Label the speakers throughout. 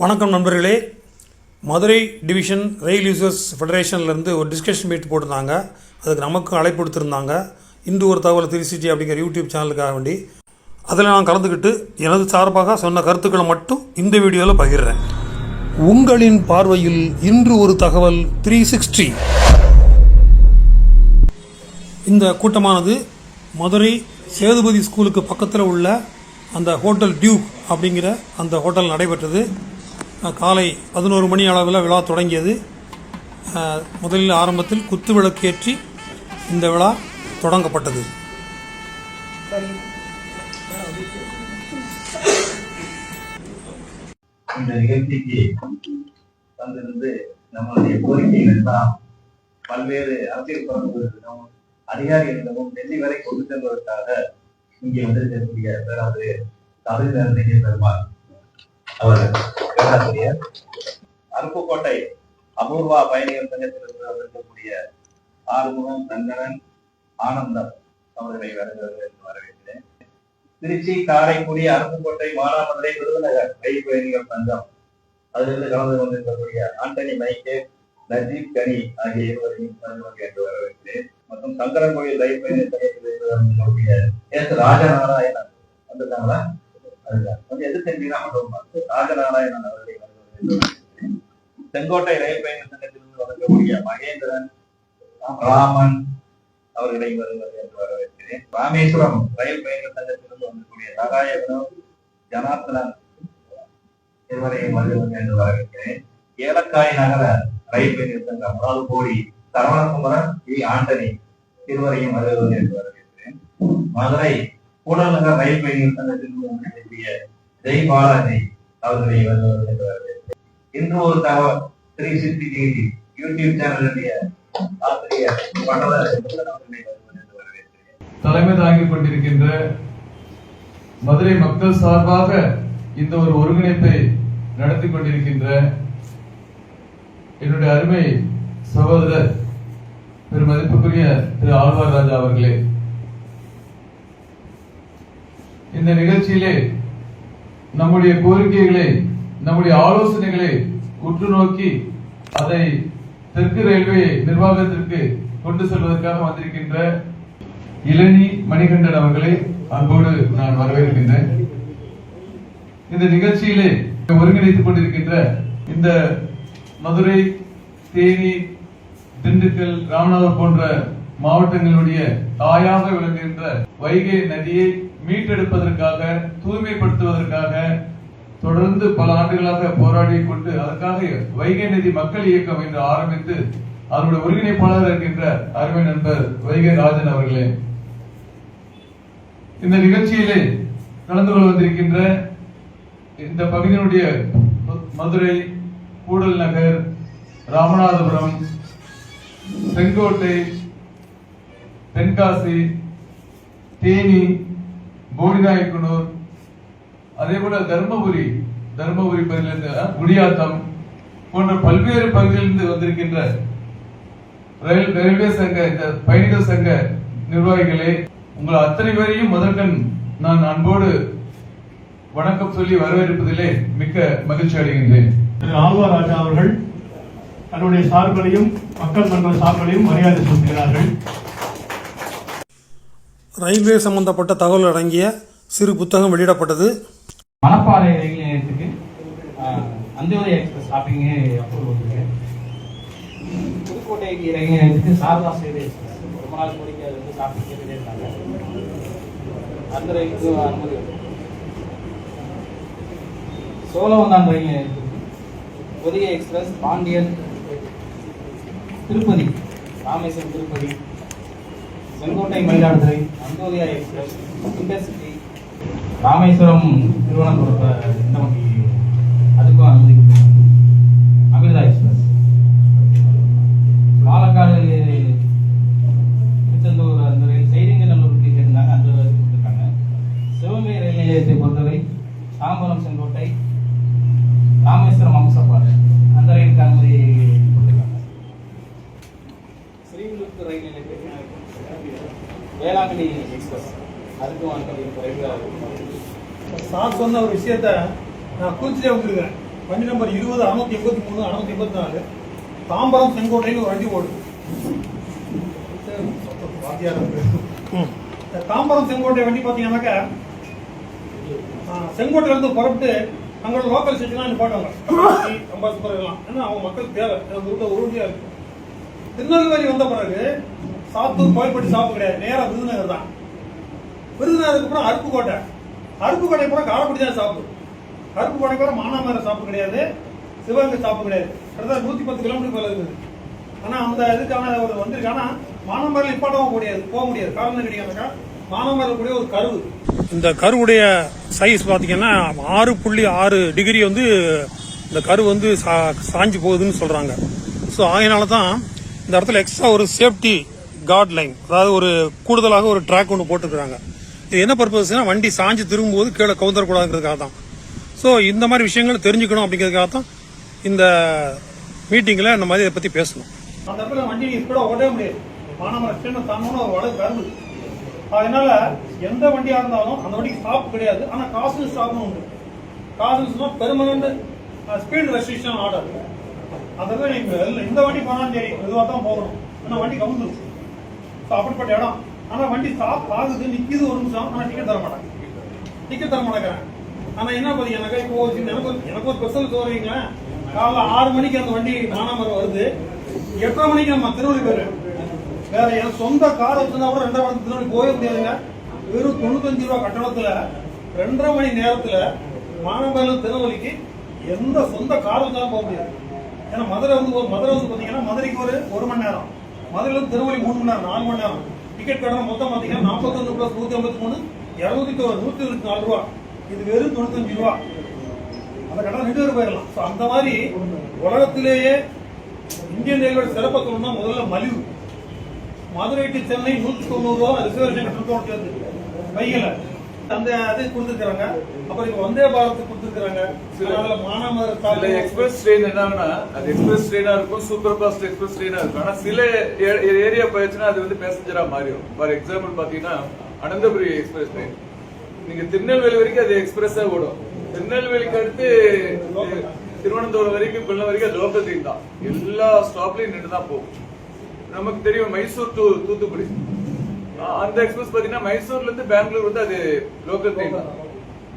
Speaker 1: வணக்கம் நண்பர்களே. Madurai division rail users ஃபெடரேஷன்லேருந்து ஒரு டிஸ்கஷன் மீட் போட்டிருந்தாங்க. அதுக்கு நமக்கும் அழைப்பு கொடுத்துருந்தாங்க இன்று ஒரு தகவல் த்ரீ அப்படிங்கிற யூடியூப் சேனலுக்காக வேண்டி. அதில் நான் கலந்துக்கிட்டு எனது சார்பாக சொன்ன கருத்துக்களை மட்டும் இந்த வீடியோவில் பகிர்றேன். உங்களின் பார்வையில் இன்று ஒரு தகவல் த்ரீ சிக்ஸ்டி. இந்த கூட்டமானது மதுரை சேதுபதி ஸ்கூலுக்கு பக்கத்தில் உள்ள அந்த ஹோட்டல் டியூக் அப்படிங்கிற அந்த ஹோட்டல் நடைபெற்றது. காலை பதினோரு மணி அளவில் விழா தொடங்கியது. முதலில் ஆரம்பத்தில் குத்து விளக்கேற்றி இந்த விழா தொடங்கப்பட்டது.
Speaker 2: இந்த நிகழ்ச்சிக்கு வந்திருந்து நம்மளுடைய கோரிக்கைகள் எல்லாம் பல்வேறு அரசியல் பிரமுகர்களிடம் அதிகாரிகளிடமும் டெல்லி வரை கொண்டு செல்வதற்காக இங்கே வந்திருக்கக்கூடிய பேராசிரியர் தமிழறிஞர் பெருமாள் அவர் பேராசிரியர் அருப்புக்கோட்டை அபூர்வா பயணிகள் சங்கத்திலிருந்து வந்திருக்கக்கூடிய ஆறுமுகம் சங்கரன் ஆனந்தம் அவர்களை வருகிறது என்று வரவேற்கிறேன். திருச்சி காரைக்குடி அருப்புக்கோட்டை மானாமதுரை விருதுநகர் ரயில் பயணிகள் சங்கம் அதிலிருந்து கலந்து கொண்டிருக்கக்கூடிய ஆண்டனி மைக்கே நஜீப் கனி ஆகிய இருவரையும் வருவது என்று வரவேற்கிறேன். மற்றும் சங்கரன்கோயில் ரயில் பயணிகள் சங்கத்திலிருந்து வந்திருக்கக்கூடிய எஸ் ராஜநாராயணன் வந்திருக்காங்களா கொஞ்சம் எது செஞ்சீங்கன்னா மட்டும் ராஜநாராயணன் அவர்களை என்று செங்கோட்டை ரயில் பயண சங்கத்திலிருந்து வழங்கக்கூடிய மகேந்திரன் ராமன் அவர்களை வருவது என்று வரவேற்கிறேன். ராமேஸ்வரம் ரயில் பயண சங்கத்திலிருந்து வந்தக்கூடிய நாராயணன் ஜனார்த்தனன் இருவரையும் வருவது என்று வரவேற்கிறேன். ஏலக்காய் நகர ரயில் பயண சங்கம் அதாவது கோடி சரவணகுமரன் வி. ஆண்டனி இருவரையும் வருவது என்று வரவேற்கிறேன். மதுரை கூடலக நகர் ரயில் பயணிகள் சங்கத்திலிருந்து வந்திருக்கக்கூடிய ஜெய் பாலாஜி அவர்களை வருவது இன்று ஒரு தகவல் த்ரீ சிக்ஸ்டி டிகிரி யூடியூப் சேனலுடைய ஆசிரியர் படவர்
Speaker 3: தலைமை தாங்கிக் கொண்டிருக்கின்ற மதுரை மக்கள் சார்பாக இந்த ஒரு ஒருங்கிணைப்பை நடத்தி கொண்டிருக்கின்ற என்னுடைய அருமை சகோதரர் பெருமதிப்புக்குரிய திரு ஆழ்வார் ராஜா அவர்களே இந்த நிகழ்ச்சியிலே நம்முடைய கோரிக்கைகளை நம்முடைய ஆலோசனைகளை உற்று நோக்கி அதை தெற்கு ரயில்வே நிர்வாகத்திற்கு கொண்டு செல்வதற்காக வந்திருக்கின்ற இளநி மணிகண்டன் அவர்களை அன்போடு நான் வரவேற்கின்றேன். இந்த நிகழ்ச்சியிலே ஒருங்கிணைத்துக் கொண்டிருக்கின்ற இந்த மதுரை தேனி திண்டுக்கல் ராமநாதபுரம் போன்ற மாவட்டங்களுடைய தாயாக விளங்குகின்ற வைகை நதியை மீட்டெடுப்பதற்காக தூய்மைப்படுத்துவதற்காக தொடர்ந்து பல ஆண்டுகளாக போராடி கொண்டு அதற்காக வைகை நதி மக்கள் இயக்கம் என்று ஆரம்பித்து அதனுடைய ஒருங்கிணைப்பாளர் இருக்கின்ற அருமை நண்பர் வைகை ராஜன் அவர்களே. இந்த நிகழ்ச்சியிலே கலந்து கொள்ள வந்திருக்கின்ற இந்த பகுதியினுடைய மதுரை கூடல் நகர் ராமநாதபுரம் செங்கோட்டை தென்காசி தேனி போடிநாயக்கனூர் அதே போல தர்மபுரி தர்மபுரி பகுதியிலிருந்து குடியாத்தம் போன்ற பல்வேறு பகுதியிலிருந்து வந்திருக்கின்ற ரயில் ரயில்வே சங்க இந்த பயணிகள் சங்க நிர்வாகிகளே உங்கள் அத்தனை பேரையும் முதற்கண் நான் அன்போடு வணக்கம் சொல்லி வரவேற்பதிலே மிக்க மகிழ்ச்சி அடைகின்றேன்.
Speaker 4: திரு ஆழ்வார் ராஜா அவர்கள் தன்னுடைய சார்பலையும் மக்கள் மன்ற சார்பலையும் மரியாதை செலுத்துகிறார்கள்.
Speaker 1: ரயில்வே சம்பந்தப்பட்ட தகவல் அடங்கிய சிறு புத்தகம் வெளியிடப்பட்டது.
Speaker 5: மணப்பாறை ரயில் நிலையத்துக்கு ஆஹ், அந்தியோதய எக்ஸ்பிரஸ் ஸ்டாப்பிங்கு அப்ரூவ் வந்திருக்கு புதுக்கோட்டை ரயில் நிலையத்துக்கு சாரதா சேவை எக்ஸ்பிரஸ். ரொம்ப நாள் கோரிக்கை அது வந்து ஸ்டாப்பிங் கேட்டுட்டே இருந்தாங்க. அந்த ரயிலுக்கு அனுமதி சோழவந்தான் ரயில் நிலையத்துக்கு Pothigai express Pandian Tirupati Rameswaram Tirupati Sengottai Mayiladuthurai Antyodaya express intercity. Rameswaram Thiruvananthapuram இந்த வண்டி அதுக்கும் அனுமதி அமிர்தா எக்ஸ்பிரஸ் பாலக்காடு திருச்செந்தூர் அந்த ரயில் செய்திங்கநல்லூருக்கு கேட்டிருந்தாங்க அந்த ரயில் கொடுத்துருக்காங்க சிவகங்கை ரயில் நிலையத்தை பொறுத்தவரை தாம்பரம் செங்கோட்டை ராமேஸ்வரம் அம்சப்பாடு அந்த ரயிலுக்கு அனுமதி கொடுத்துருக்காங்க ஸ்ரீவில்லிபுத்தூர் ரயில் நிலையத்துக்கு வேளாங்கண்ணி எக்ஸ்பிரஸ் அதுக்கும் அனுமதி குறைவாக
Speaker 6: சார் சொன்ன ஒரு விஷயத்த நான் குறிச்சிட்டே வந்துருக்கிறேன்.
Speaker 1: வண்டி நம்பர் இருபது அறுநூத்தி எண்பத்தி மூணு அறுநூத்தி எண்பத்தி நாலு. தாம்பரம் செங்கோட்டைன்னு ஒரு வண்டி ஓடுது. வாத்தியார் இருக்கு. தாம்பரம் செங்கோட்டை வண்டி பார்த்தீங்கன்னாக்கா ஆ, செங்கோட்டையில இருந்து புறப்பட்டு அங்களோட லோக்கல் ஸ்டேஷன்லாம் நிப்பாட்டுவாங்க அம்பாசிபுரம் எல்லாம். ஏன்னா அவங்க மக்கள் தேவை. அந்த ரூட்ல உறுதியா இருக்கு. திருநெல்வேலி வந்த பிறகு சாத்தூர் கோயில்பட்டி சாப்பு கிடையாது. நேரா விருதுநகர் தான். விருதுநகருக்கு அப்புறம் அருப்புக்கோட்டை அருப்புக்கோட்டை கூட காலப்படி தான் சாப்பு அருப்புக்கோட்டை கூட மானாமரம் சாப்பு கிடையாது. சிவகங்கை சாப்பு கிடையாது. கிட்டத்தட்ட நூற்றி பத்து கிலோமீட்டர் மேல இருக்குது. ஆனால் அந்த இதுக்கான ஒரு வந்திருக்கு. ஆனால் மானாமரம் நிப்பாட்டவும் முடியாது போக முடியாது. காரணம் கிடைக்காதுக்கா மானாமரம் கூடிய ஒரு கருவு. இந்த கருவுடைய சைஸ் பார்த்தீங்கன்னா ஆறு புள்ளி ஆறு டிகிரி வந்து இந்த கரு வந்து சா- சாஞ்சு போகுதுன்னு சொல்கிறாங்க ஸோ ஆகையினால தான் இந்த இடத்துல எக்ஸ்ட்ரா ஒரு சேஃப்டி கார்ட் லைன் அதாவது ஒரு கூடுதலாக ஒரு ட்ராக் ஒன்று போட்டுருக்குறாங்க. இது என்ன பர்பஸ்னா வண்டி சாஞ்சு திரும்பும்போது கீழே கவுந்தரக்கூடாதுங்கிறதுக்காக தான். ஸோ இந்த மாதிரி விஷயங்களை தெரிஞ்சுக்கணும் அப்படிங்கிறதுக்காக தான் இந்த மீட்டிங்கில் இந்த மாதிரி இதை பற்றி பேசணும். அந்த இடத்துல வண்டி கூட ஓடவே முடியாது. மாணவர் சின்ன ஒரு வழக்கு வருது அதனால எந்த வண்டியா இருந்தாலும் அந்த வண்டிக்கு ஸ்டாப் கிடையாது. ஆனா காசு ஸ்டாப்னு உண்டு. காசு பெர்மனன்ட் ஸ்பீட் ரெஸ்ட்ரிக்ஷன் ஆர்டர் அதெல்லாம் நீங்க இல்ல, இந்த வண்டி போனாலும் சரி மெதுவாக தான் போகணும். ஏன்னா வண்டி கவுந்துரும் So, அப்படிப்பட்ட இடம். ஆனா வண்டி ஸ்டாப் ஆகுது நிக்குது ஒரு நிமிஷம் ஆனா டிக்கெட் தர மாட்டாங்க. டிக்கெட் தர மாட்டேங்கிறேன் ஆனா என்ன பாத்தீங்கன்னாக்கா இப்போ எனக்கு எனக்கு ஒரு ஸ்பெஷல் தோறீங்களேன் காலைல ஆறு மணிக்கு அந்த வண்டி மானாமரம் வருது. எட்டரை மணிக்கு நம்ம திருவள்ளி போயிரு வேற என் சொந்த கார் வச்சிருந்தா கூட ரெண்டரை மணி திருவள்ளி போக முடியாதுங்க. வெறும் தொண்ணூத்தஞ்சு ரூபா கட்டணத்துல ரெண்டரை மணி நேரத்துல மானாமரம் திருவள்ளிக்கு எந்த சொந்த கார் வச்சாலும் போக முடியாது. ஏன்னா மதுரை வந்து மதுரை வந்து பாத்தீங்கன்னா மதுரைக்கு ஒரு ஒரு மணி நேரம். மதுரையில திருவள்ளி மூணு மணி நேரம் நாலு மணி நேரம். டிக்கெட் கட்டணம் மொத்தம் பார்த்தீங்கன்னா நாற்பத்தொன்று ரூபாய் நூத்தி ஐம்பத்தி மூணு இருநூத்தி ஒரு நூத்தி இருபத்தி நாலு ரூபா. இது வெறும் தொண்ணூத்தஞ்சு ரூபா. அந்த கட்டணம் ரெண்டு பேரும் போயிடலாம். ஸோ அந்த மாதிரி உலகத்திலேயே இந்தியன் ரயில்வே சிறப்பை சொல்லணும்னா முதல்ல மலிவு. மதுரை டு சென்னை நூற்றி தொண்ணூறு ரூபா ரிசர்வேஷன் கட்டணத்தோட சேர்ந்து. அந்த அது கொடுத்துருக்காங்க அப்புறம் இப்ப வந்தே பாரத் கொடுத்துருக்காங்க
Speaker 3: சில
Speaker 1: சாலை
Speaker 3: எக்ஸ்பிரஸ் ட்ரெயின் என்னன்னா அது எக்ஸ்பிரஸ் ட்ரெயினா இருக்கும் சூப்பர் ஃபாஸ்ட் எக்ஸ்பிரஸ் ட்ரெயினா இருக்கும். ஆனா சில ஏரியா போயிடுச்சுன்னா அது வந்து பேசஞ்சரா மாறிடும். ஃபார் எக்ஸாம்பிள் பாத்தீங்கன்னா அனந்தபுரி எக்ஸ்பிரஸ் ட்ரெயின் நீங்க திருநெல்வேலி வரைக்கும் அது எக்ஸ்பிரஸா ஓடும். திருநெல்வேலிக்கு அடுத்து திருவனந்தபுரம் வரைக்கும் கொல்லம் வரைக்கும் அது லோக்கல் ட்ரெயின் தான். எல்லா ஸ்டாப்லயும் நின்று தான் போகும். நமக்கு தெரியும் மைசூர் டு தூத்துக்குடி. அந்த எக்ஸ்பிரஸ் பாத்தீங்கன்னா மைசூர்ல இருந்து பெங்களூர் வந்து அது லோக்கல் ட்ரெயின்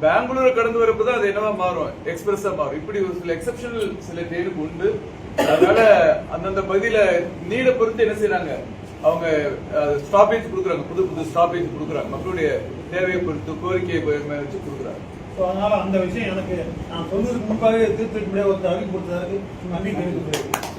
Speaker 3: பெங்களூரை கடந்து வரப்போ தான் அது என்னவா மாறும்? எக்ஸ்பிரஸா மாறும். இப்படி ஒரு சில எக்ஸப்ஷனல் சில ட்ரெயினுக்கு உண்டு. அதனால அந்தந்த பகுதியில நீட பொறுத்து என்ன செய்யறாங்க அவங்க ஸ்டாப்பேஜ் கொடுக்குறாங்க. புது புது ஸ்டாப்பேஜ் கொடுக்குறாங்க. மக்களுடைய தேவையை பொறுத்து கோரிக்கையை வச்சு கொடுக்குறாங்க.
Speaker 1: ஸோ அதனால அந்த விஷயம் எனக்கு நான் சொன்னதுக்கு முன்பாகவே தீர்த்துட்டு ஒரு அறிவு கொடுத்ததற்கு நன்றி தெரிவித்துக்